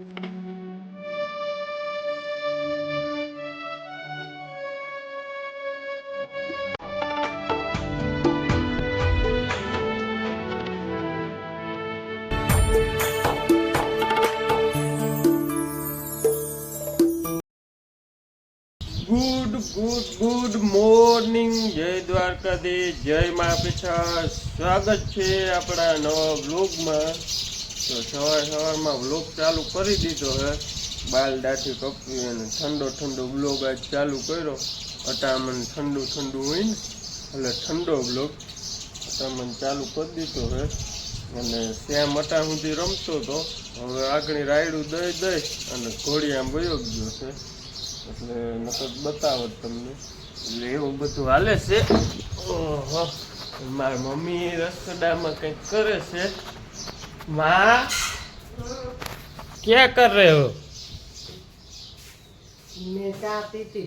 Good good good morning જય દ્વારકાધીશ. જય મા સ્વાગત છે આપણા નવા વ્લોગમાં તો સવાર સવારમાં વ્લોગ ચાલુ કરી દીધો હે. બાલ દાઠી કપી અને ઠંડો ઠંડો વ્લોગ આજ ચાલુ કર્યો. અટામણ ઠંડુ ઠંડુ હોય ને એટલે ઠંડો વ્લોગ અટામણ ચાલુ કરી દીધો હે. અને શ્યામ અટા સુધી રમતો હતો હવે આગળ રાયડું દઈ દઈ અને ઘોડી આમ વયો ગયો છે. એટલે નકર બતાવો તમને. એટલે એવું બધું હાલે છે. ઓહો, મારી મમ્મી રસોડામાં કંઈક કરે છે. માં ક્યાં કર રહે હો मैं चाय पीती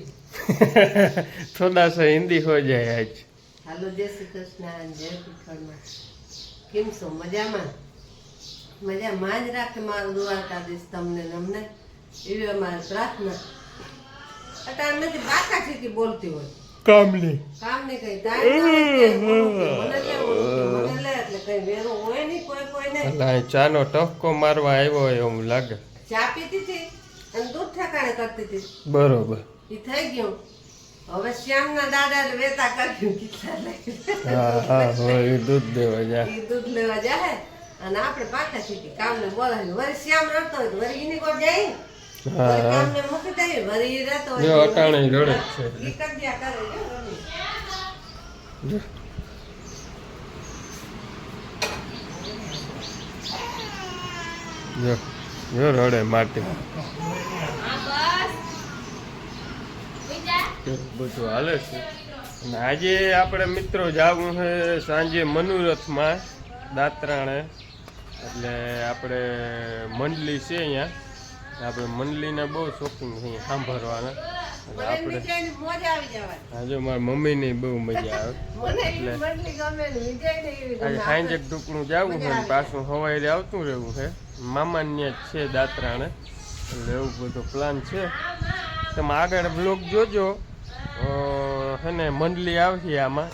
થોડા સા હિન્દી હો જાય આજ હાલો જય શ્રી કૃષ્ણ જય પીઠળમાં કેમ છો મજામાં મજામાં જ રાખે મારું દ્વારકાધીશ તમને ને અમને એવી અમારી પ્રાર્થના અટાણ નથી બાકા સીટી બોલતી હોય કામલી. કામને કઈ દાય મને મને લે એટલે કઈ વેરો હોય નહીં કોઈ કોઈને અલા ચાનો ટપકો મારવા આવ્યો હોય એમ લાગે. ચા પીતી હતી? અને દૂધ ઠેકાણે કરતી હતી. બરોબર. એ થઈ ગયું. હવે શ્યામના દાદા વેતા કર્યું કેટલા લાગ્યું હા હા હોય એ દૂધ દેવા જા. દૂધ લેવા જાય અને આપણે પાછા સીટી કામને બોલાવી વળી શ્યામ રડતો હોય તો વળી એની કોઈ જાય? જો, અટાણે રડે છે જો. રડે માટી. બધું હાલે છે. અને આજે આપણે મિત્રો જવું છે સાંજે મનુરથમાં દાતરાણે. એટલે આપણે મંડલી છે અહીંયા. આપણે મંડલીના બહુ શોખીન છીએ સાંભળવાના. આપણે આજે મારી મમ્મીની બહુ મજા આવે. એટલે સાંજે ટુકડું જવું છે પાછું હવાઈ આવતું રહેવું છે. મામાને જ છે દાત્રાણે. એટલે એવું બધો પ્લાન છે. તમે આગળ બ્લોગ જોજો. હે ને મંડલી આવશે આમાં.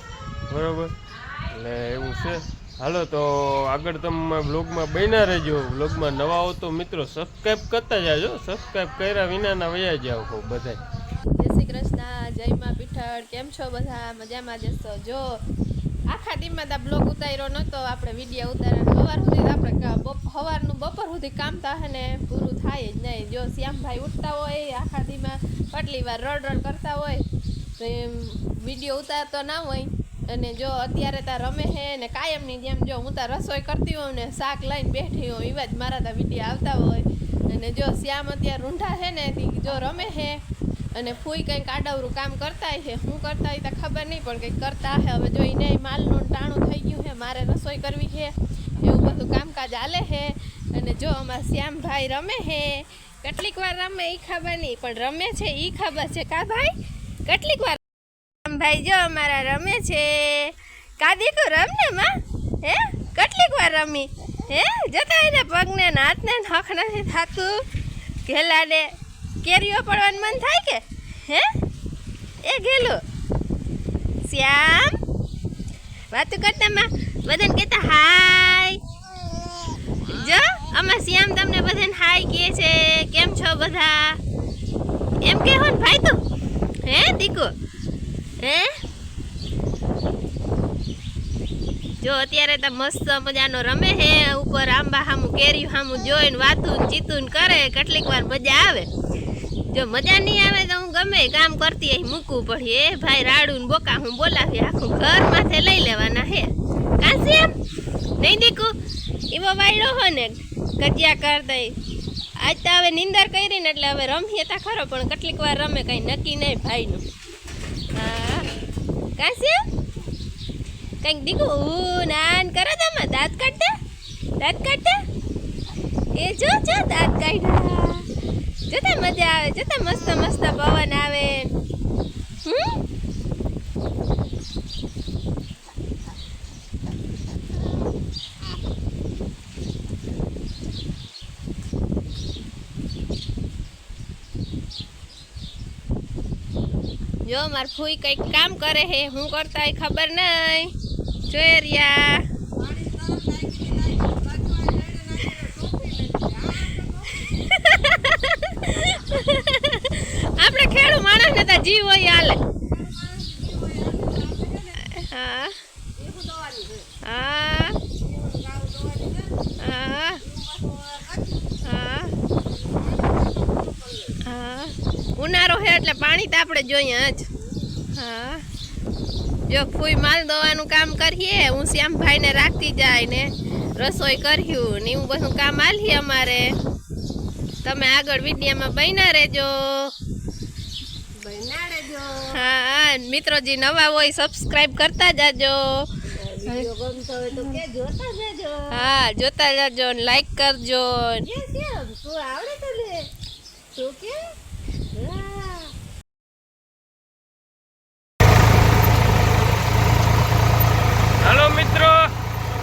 બરોબર? એટલે એવું છે. હાલો, તો આગળ તમે બ્લોગમાં બન્યા રહેજો. બ્લોગમાં નવા હો તો મિત્રો સબસ્ક્રાઈબ કરતા જાજો. સબસ્ક્રાઈબ કર્યા વિનાના વયા જાવ ખૂબ બધાય. જય શ્રી કૃષ્ણ, જય માં પીઠળ. કેમ છો બધા? મજામાં જશો? જો, આખા દીમાં તા બ્લોગ ઉતાર્યો નતો, આપણે વીડિયો ઉતાર્યા સવાર સુધી આપણે સવારનું બપોર સુધી કામ થાય ને, પૂરું થાય જ નહીં. જો શ્યામભાઈ ઉઠતા હોય, આખા દીમાં કેટલી વાર રડ રડ કરતા હોય, તો એમ વીડિયો ઉતારતો ના હોય. અને જો અત્યારે તા રમે હે ને કાયમની જેમ જો હું તા રસોઈ કરતી હોઉં ને શાક લઈને બેઠી હોઉં એવા જ મારા તા વીડિયો આવતા હોય. અને જો શ્યામ અત્યારે રૂંઢા છે ને જો રમે હે અને ફૂઈ કંઈક આડવરું કામ કરતા છે. હું કરતા હોય તો ખબર નહીં, પણ કંઈક કરતા હે હવે જો એને માલનું ટાણું થઈ ગયું છે, મારે રસોઈ કરવી છે, એવું બધું કામકાજ હાલે છે. અને જો અમારા શ્યામભાઈ રમે છે. કેટલીક વાર રમે એ ખબર નહીં, પણ રમે છે એ ખબર છે. કા ભાઈ? કેટલીક વાર શ્યામભાઈ જો અમારા રમે છે. કાદી કો રમ ને માં? હે? કેટલીક વાર રમી? હે? જતા એને પગને ને હાથને હક નથી થતું. ઘેલાને કેરીઓ પડવાનું મન થાય કે? હે? એ ઘેલું. શ્યામ? વાતું કરતા માં બધાને કહેતા હાય. જો, આમાં શ્યામ તમને બધાને હાય કહે છે. કેમ છો બધા? એમ કે ને ભાઈ તું? હે દીકુ? હે? જો અત્યારે તો મસ્ત મજાનો રમે હે, ઉપર આંબા હામું કેરી હામું જોઈને વાતું ચીતું કરે, કેટલીક વાર મજા આવે. જો મજા નહીં આવે તો હું ગમે, કામ કરતી અહીં મૂકવું પડે. એ ભાઈ રાડું બોકા હું બોલાવી આખું ઘર માથે લઈ લેવાના હે. કાંસી એમ? નહીં દીકું? એવો વાયડો હો ને કજિયા કર દઈ. આજ તો હવે નિંદર કરી ને એટલે હવે રમીએ તા ખરો, પણ કેટલીક વાર રમે કંઈ નક્કી નહીં ભાઈનું. એમ કંઈક દીકું? નાન, કરો તમે દાંત કાઢતા? દાંત કાઢતા? એ જો જો, દાંત કાઢ્યા. જોતા મજા આવે, જોતા મસ્ત મસ્ત પવન આવે. હમ? જો માર ફૂઈ કંઈક કામ કરે હે, હું કરતા હોય ખબર નહીં જોઈ રહ્યા આપણે ખેડૂ માણસ ને જીવ હોય હાલે. હા. હા. હા. ઉનાળો છે એટલે પાણી તો આપણે જોઈએ જ. હા. જો ફૂઈ માલ દવાનું કામ કરીએ હું શ્યામભાઈને રાખતી જાય ને રસોઈ કર્યું ને એવું બધું કામ આલીએ અમારે. તમે આગળ વિડીયામાં બન્યા રહેજો. હા મિત્રો જે નવા હોય સબસ્ક્રાઇબ કરતા જાજો. હા જોતા જાજો લાઈક કરજો આવડે તને? તું કે હાલો મિત્રો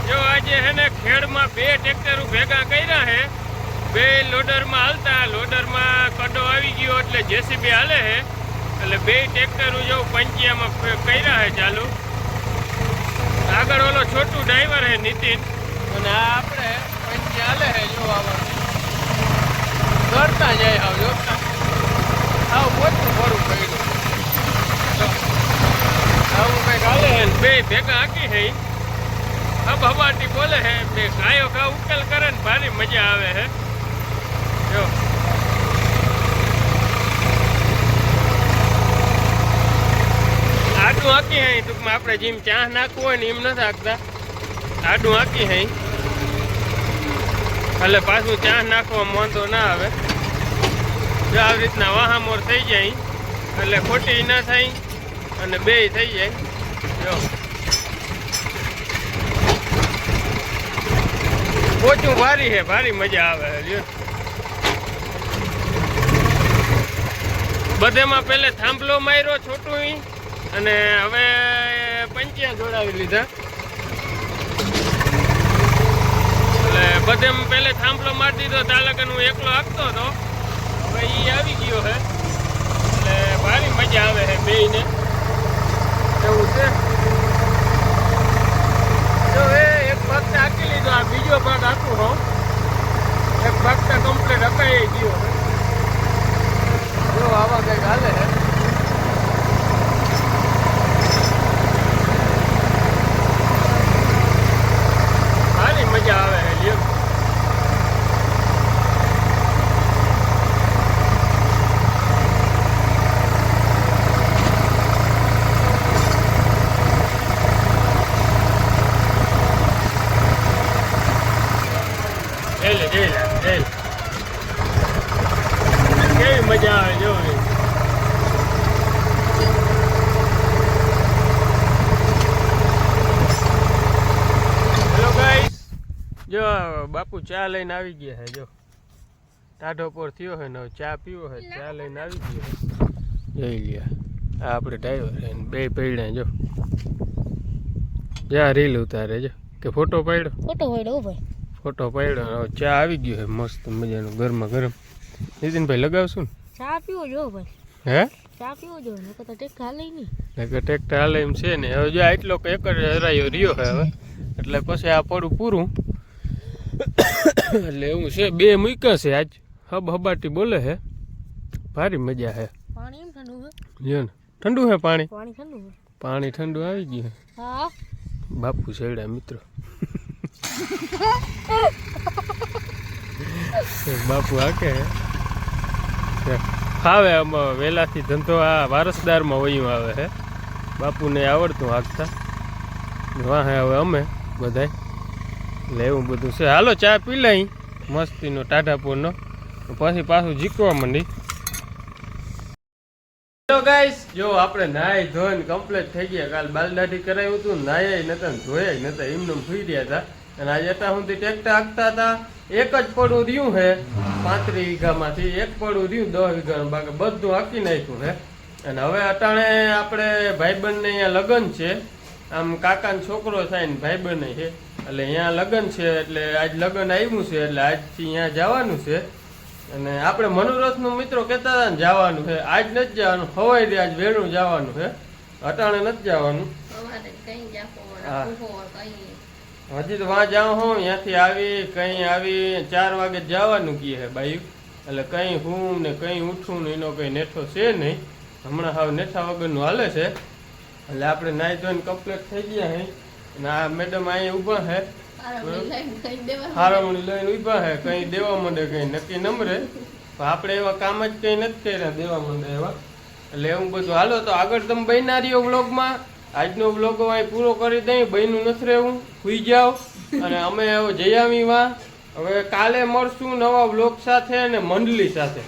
જો આજે હે ને ખેડમાં બે ટ્રેક્ટરો ભેગા કર્યા હે બે લોડરમાં હાલતા લોડરમાં કડો આવી ગયો એટલે જેસીબી હાલે હે એટલે બે ટ્રેક્ટરો જો પંચિયામાં કર્યા હે ચાલુ. આગળ ઓલો છોટું ડ્રાઈવર હે નીતિન. અને આ આપણે પંચી હાલે હે જો આવા. કરતા જાય આવ જોતા આવ પોતું ભરું કર્યું જો. આવું કંઈક હાલે હે ને બે ભેગા હાકી હે હબ હબાટી બોલે હે બે ગાયો ઘા ઉકેલ કરે ને ભારી મજા આવે હે જો આડું હાકી હે ટૂંકમાં આપણે જેમ ચા નાખવું હોય ને એમ નથી હાકતા આડું હાકી હે એટલે પાછું ચા નાખવામાં વાંધો ના આવે જો આવી રીતના વાહામોર થઈ જાય, એટલે ખોટી ના થાય અને બે થઈ જાય. જો. પોચું ભારી છે, ભારી મજા આવે જો. બધેમાં પહેલે થાંભલો માર્યો છોટું અને હવે પંચિયા જોડાવી લીધા. એટલે બધેમાં પહેલે થાંભલો મારી દીધો, તાલકન હું એકલો આપતો હતો. હવે આવી ગયો છે એટલે ભારી મજા આવે છે બેયને. એવું છે? જો એ એક ભાગને તો લીધો, આ બીજો ભાગ હાંકું હો. એક ભાગ તો કમ્પ્લીટ હકાઈ ગયો જો આવા કંઈક હાલે છે સારી મજા આવે છે લ્યો જઈ લે જઈ લે જઈ લે કેવી મજા આવે જો હેલો ગાઈસ જો બાપુ ચા લઈને આવી ગયા હે જો. ટાઢો પોર થયો હે ને ચા પીવો હે ચા લઈને આવી ગયો જઈ લ્યા આ આપણે ડ્રાઈવર છે બે પડ્યા જો. જા રીલ ઉતારે જો. કે ફોટો પાડ્યો? ફોટો હોય ભાઈ. ફોટો પાડ્યો ચા આવી ગયો હે મસ્ત મજાનું ગરમા ગરમ. નીતિનભાઈ લગાવશું ને? ચા પીવો જો ભાઈ. હે? ચા પીવો જો નકર તો ટેક હાલે નહીં. નકર ટેક હાલે એમ છે ને હવે જો આટલો એક જ હરાયો રહ્યો હે હવે. એટલે પછી આ પડું પૂરું. એટલે એવું છે બે મૂક્યા છે આજ. હબ હબાટી બોલે છે ભારી મજા છે પાણી એમ ઠંડુ છે ઠંડુ છે પાણી? પાણી ઠંડુ પાણી ઠંડુ આવી ગયું હા. બાપુ છેડ્યા મિત્રો. બાપુ હાકે આવે આમાં વહેલાથી ધંધો આ વારસદારમાં વયું આવે છે બાપુને આવડતું હાંકતા. વાહે હવે અમે બધાય. એટલે એવું બધું છે. હાલો, ચા પી લઈ. મસ્તીનો, ટાઢાપુરનો. પછી પાછું જીકવા માંડી. હેલો ગાઈસ જો આપણે નાય ધોઈને કમ્પ્લીટ થઈ ગયા. કાલ બાલદાઢી કરાવ્યું હતું નાયા નતા ધોયા નતા એમને ફૂઈ રહ્યા હતા. અને આજે અત્યાર સુધી ટ્રેક્ટર હાંકતા હતા. એક જ પડું રહ્યું છે. પાંત્રીસ વીઘામાંથી એક પડું રહ્યું, દસ વીઘાનું. બાકી બધું હાંકી નાખ્યું છે. અને હવે અટાણે આપણે ભાઈબંધને અહીંયા લગ્ન છે. આમ કાકાનો છોકરો થાય ને ભાઈબંધ છે. એટલે અહીંયા લગ્ન છે એટલે આજ લગ્ન આવ્યું છે એટલે આજથી અહીંયા જવાનું છે. અને આપણે મનોરથનું મિત્રો કહેતા હતા ને જવાનું છે. આજ નથી જવાનું હવાઈ દે આજ વેણું જવાનું છે. અટાણે નથી જવાનું. હા. હજી તો વાં જાઉં હું ત્યાંથી આવી કઈ આવી ચાર વાગે જવાનું કીએ છે બાઈક એટલે કઈ હું ને કઈ ઉઠું ને એનો કઈ નેઠો છે નહીં. હમણાં હાવ નેઠા વગરનું હાલે છે. એટલે આપણે નાઈ ધોઈને કમ્પ્લીટ થઈ ગયા હે આ મેડમ અહીં ઊભા હે. હારામણી લઈને ઊભા હે કઈ દેવા માંડે કઈ નક્કી નંબરે આપણે એવા કામ જ કઈ નથી કર્યા દેવા માંડે એવા. એટલે એવું બધું. હાલો તો આગળ તમે બન્યા રહ્યો વ્લોગમાં. આજનો વ્લોગ અહીં પૂરો કરી દઈ બહેનું નથી રહેવું. સુઈ જાઓ. અને અમે જઈ આવી હવે કાલે મળશું નવા વ્લોગ સાથે અને મંડલી સાથે.